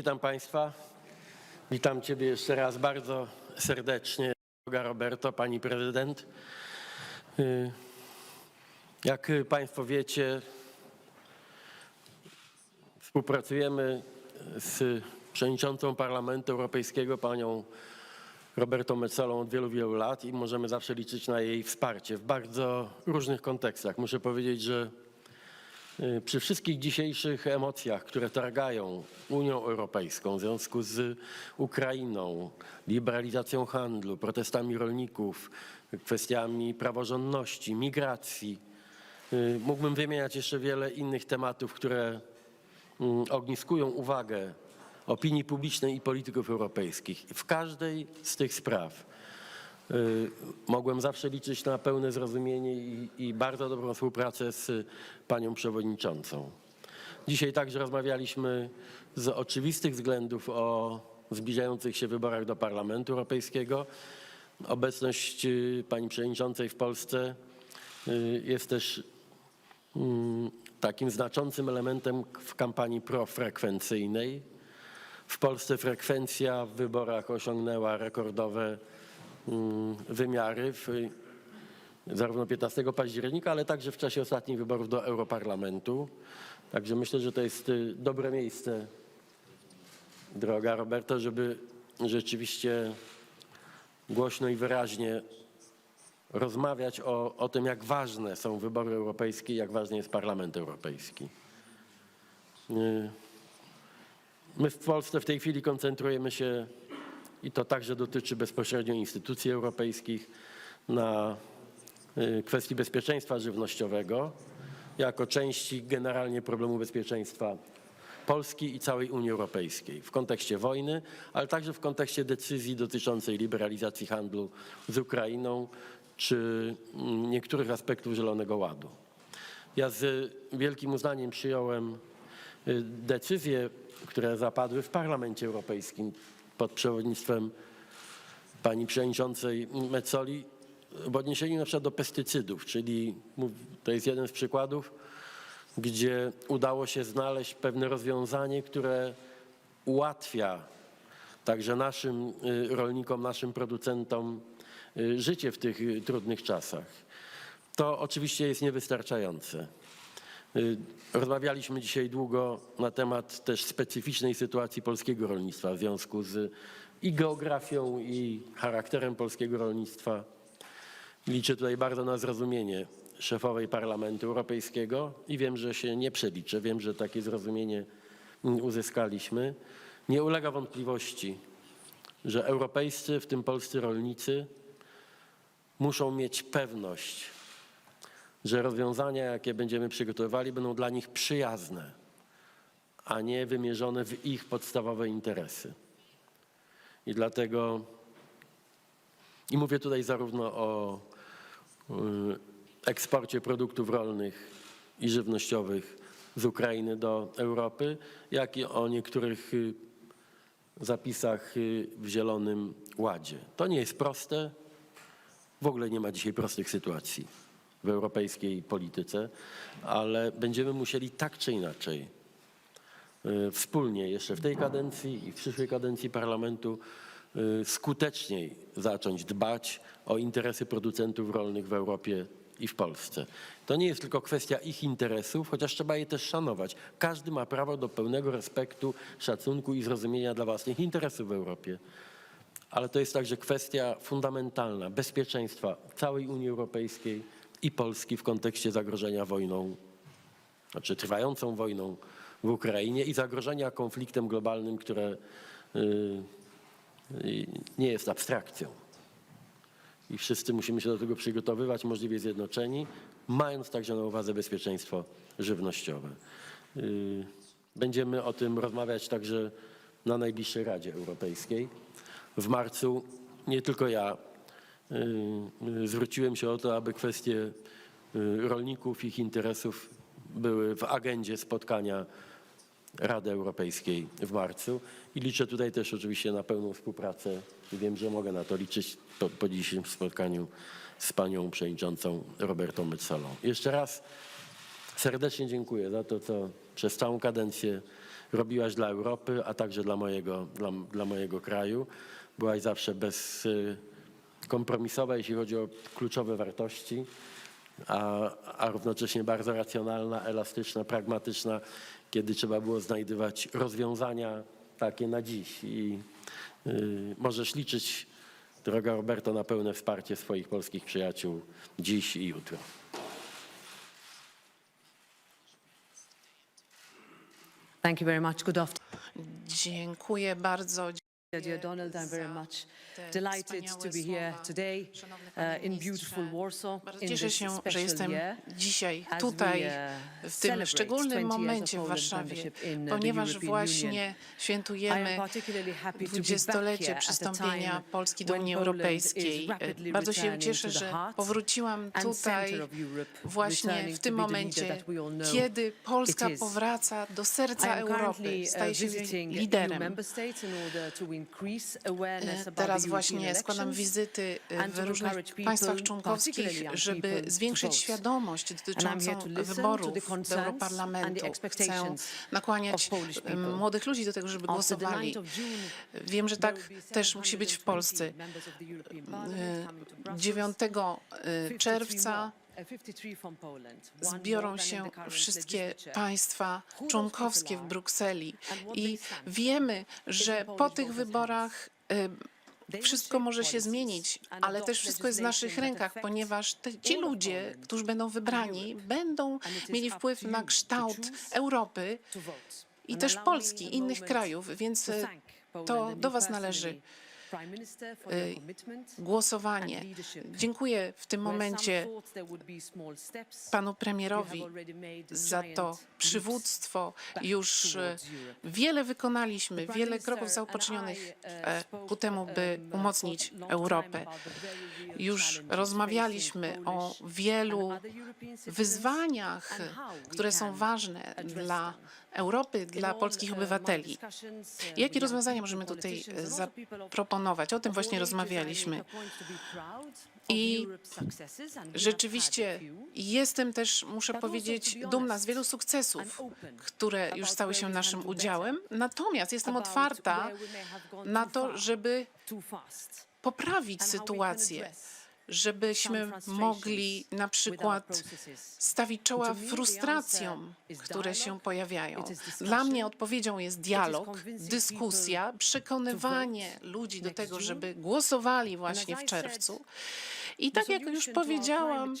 witam Państwa. Witam Ciebie jeszcze raz bardzo serdecznie, droga Roberto, Pani Prezydent. Y, Jak Państwo wiecie, współpracujemy z przewodniczącą Parlamentu Europejskiego, panią Robertą Metsolą od wielu, wielu lat i możemy zawsze liczyć na jej wsparcie w bardzo różnych kontekstach. Muszę powiedzieć, że przy wszystkich dzisiejszych emocjach, które targają Unią Europejską w związku z Ukrainą, liberalizacją handlu, protestami rolników, kwestiami praworządności, migracji, y, mógłbym wymieniać jeszcze wiele innych tematów, które mm, ogniskują uwagę opinii publicznej i polityków europejskich. W każdej z tych spraw y, mogłem zawsze liczyć na pełne zrozumienie i, i bardzo dobrą współpracę z panią przewodniczącą. Dzisiaj także rozmawialiśmy z oczywistych względów o zbliżających się wyborach do Parlamentu Europejskiego. Obecność y, pani przewodniczącej w Polsce y, jest też mm, takim znaczącym elementem w kampanii profrekwencyjnej. W Polsce frekwencja w wyborach osiągnęła rekordowe wymiary, w, zarówno 15 października, ale także w czasie ostatnich wyborów do Europarlamentu. Także myślę, że to jest y, dobre miejsce, droga Roberto, żeby rzeczywiście głośno i wyraźnie rozmawiać o, o tym, jak ważne są wybory europejskie, jak ważny jest Parlament Europejski. Y, My w Polsce w tej chwili koncentrujemy się, i to także dotyczy bezpośrednio instytucji europejskich, na y, kwestii bezpieczeństwa żywnościowego jako części generalnie problemu bezpieczeństwa Polski i całej Unii Europejskiej w kontekście wojny, ale także w kontekście decyzji dotyczącej liberalizacji handlu z Ukrainą czy mm, niektórych aspektów Zielonego Ładu. Ja z wielkim uznaniem przyjąłem y, decyzje, które zapadły w Parlamencie Europejskim pod przewodnictwem pani przewodniczącej Mezzoli w odniesieniu na przykład do pestycydów, czyli to jest jeden z przykładów, gdzie udało się znaleźć pewne rozwiązanie, które ułatwia także naszym y, rolnikom, naszym producentom y, życie w tych y, trudnych czasach. To oczywiście jest niewystarczające. Y, Rozmawialiśmy dzisiaj długo na temat też specyficznej sytuacji polskiego rolnictwa w związku z i geografią, i charakterem polskiego rolnictwa. Liczę tutaj bardzo na zrozumienie szefowej Parlamentu Europejskiego i wiem, że się nie przeliczę. Wiem, że takie zrozumienie mm, uzyskaliśmy. Nie ulega wątpliwości, że europejscy, w tym polscy rolnicy, muszą mieć pewność, że rozwiązania, jakie będziemy przygotowywali, będą dla nich przyjazne, a nie wymierzone w ich podstawowe interesy. I dlatego, i mówię tutaj zarówno o y, eksporcie produktów rolnych i żywnościowych z Ukrainy do Europy, jak i o niektórych y, zapisach y, w Zielonym Ładzie. To nie jest proste. W ogóle nie ma dzisiaj prostych sytuacji w europejskiej polityce, ale będziemy musieli tak czy inaczej y, wspólnie jeszcze w tej kadencji i w przyszłej kadencji parlamentu y, skuteczniej zacząć dbać o interesy producentów rolnych w Europie i w Polsce. To nie jest tylko kwestia ich interesów, chociaż trzeba je też szanować. Każdy ma prawo do pełnego respektu, szacunku i zrozumienia dla własnych interesów w Europie. Ale to jest także kwestia fundamentalna bezpieczeństwa całej Unii Europejskiej i Polski w kontekście zagrożenia wojną, znaczy trwającą wojną w Ukrainie i zagrożenia konfliktem globalnym, które y, y, nie jest abstrakcją. I wszyscy musimy się do tego przygotowywać, możliwie zjednoczeni, mając także na uwadze bezpieczeństwo żywnościowe. Y, Będziemy o tym rozmawiać także na najbliższej Radzie Europejskiej. W marcu nie tylko ja zwróciłem się o to, aby kwestie y, rolników, ich interesów były w agendzie spotkania Rady Europejskiej w marcu i liczę tutaj też oczywiście na pełną współpracę i wiem, że mogę na to liczyć po, po dzisiejszym spotkaniu z panią przewodniczącą Robertą Metsolą. Jeszcze raz serdecznie dziękuję za to, co przez całą kadencję robiłaś dla Europy, a także dla mojego, dla, dla mojego kraju. Byłaś zawsze bezkompromisowa, jeśli chodzi o kluczowe wartości, a, a równocześnie bardzo racjonalna, elastyczna, pragmatyczna, kiedy trzeba było znajdywać rozwiązania takie na dziś. I y, możesz liczyć, droga Roberto, na pełne wsparcie swoich polskich przyjaciół dziś i jutro. Thank you very much. Good afternoon, Dziękuję bardzo. Dear Donald. I'm very much te delighted to be here today uh, in beautiful Warsaw Bardzo cieszę się, że jestem dzisiaj tutaj, uh, w tym szczególnym 20 years of momencie w Warszawie, uh, ponieważ właśnie świętujemy particularly happy to be back dwudziestolecie here at a przystąpienia time Polski do Unii Europejskiej. Bardzo się cieszę, że powróciłam tutaj właśnie w tym momencie, kiedy Polska powraca do serca Europy, uh, staje się liderem. About Teraz właśnie składam wizyty and w różnych państwach członkowskich, żeby zwiększyć świadomość dotyczącą wyborów do Europarlamentu. Chcę nakłaniać people. młodych ludzi do tego, żeby głosowali. 9th of June, Wiem, że tak też musi być w 720 Polsce. members of the European Parliament coming to Brussels. 9 y, 53 czerwca more, 53 from Poland, one zbiorą się wszystkie państwa członkowskie w Brukseli. I wiemy, że po tych wyborach y, wszystko może się zmienić, ale też wszystko jest w naszych rękach, ponieważ te, ci ludzie, którzy będą wybrani, będą mieli wpływ na kształt Europy i też Polski, innych krajów, więc to y, do Was należy Y, głosowanie. Dziękuję w tym momencie panu premierowi za to przywództwo. Już Europe. wiele wykonaliśmy, wiele kroków zostało and poczynionych I, uh, e, ku temu, by um, umocnić Europę. Już rozmawialiśmy o wielu wyzwaniach, które są ważne dla. Europy, dla polskich uh, obywateli. uh, Jakie rozwiązania możemy tutaj e, zaproponować? O tym właśnie rozmawialiśmy. I Rzeczywiście jestem też, muszę powiedzieć, dumna z wielu sukcesów, które już stały się naszym udziałem. Natomiast jestem otwarta na to, żeby poprawić sytuację, żebyśmy mogli na przykład stawić czoła frustracjom, które się pojawiają. Dla mnie odpowiedzią jest dialog, dyskusja, przekonywanie ludzi do tego, żeby głosowali właśnie w czerwcu. I tak jak już powiedziałam,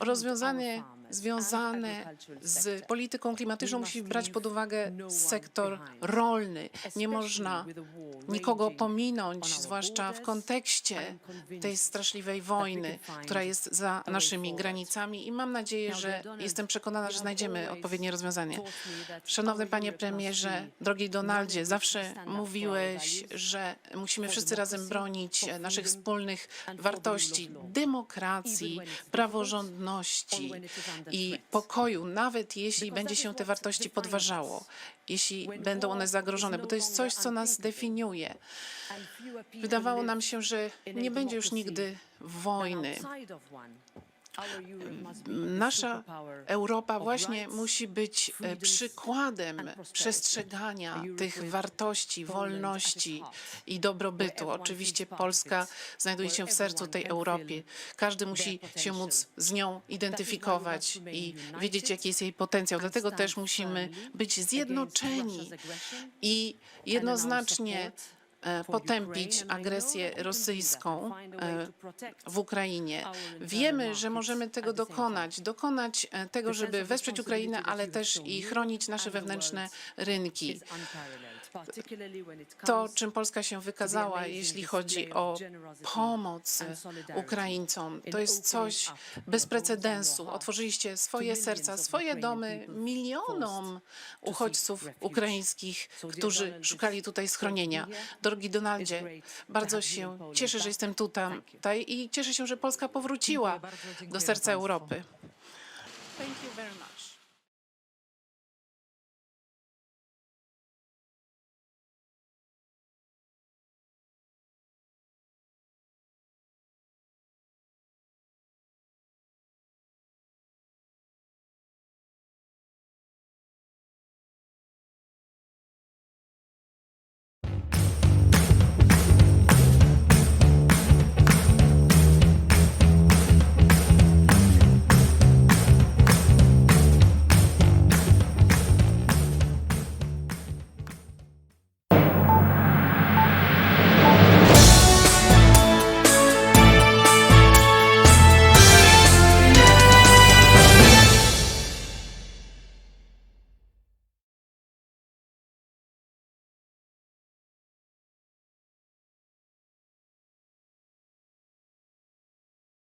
rozwiązanie związane z polityką klimatyczną musi brać pod uwagę sektor rolny. Nie można nikogo pominąć, zwłaszcza w kontekście tej straszliwej we wojny, która jest za naszymi granicami i mam nadzieję, że jestem przekonana, że znajdziemy odpowiednie rozwiązanie. Szanowny panie premierze, drogi Donaldzie, zawsze mówiłeś, że musimy wszyscy razem bronić naszych wspólnych wartości, demokracji, praworządności i pokoju, nawet jeśli będzie się te wartości podważało, jeśli będą one zagrożone, no bo to jest longer coś, co nas definiuje. Wydawało nam się, że nie będzie już nigdy wojny. Nasza Europa właśnie musi być e, przykładem przestrzegania tych wartości, wolności i dobrobytu. Oczywiście Polska znajduje się w sercu tej feel Każdy musi się móc z nią identyfikować i wiedzieć, jaki jest jej potencjał. Dlatego też musimy być zjednoczeni i jednoznacznie potępić agresję rosyjską e, w Ukrainie. Wiemy, że możemy tego dokonać, dokonać e, tego, żeby wesprzeć Ukrainę, ale też i chronić nasze wewnętrzne rynki. To, czym Polska się wykazała, jeśli chodzi o pomoc Ukraińcom, to jest coś bez precedensu. Otworzyliście swoje serca, swoje domy milionom uchodźców ukraińskich, którzy szukali tutaj schronienia. Drogi Donaldzie, bardzo się cieszę, że jestem tutaj i cieszę się, że Polska powróciła do serca. Europy. Thank you very much.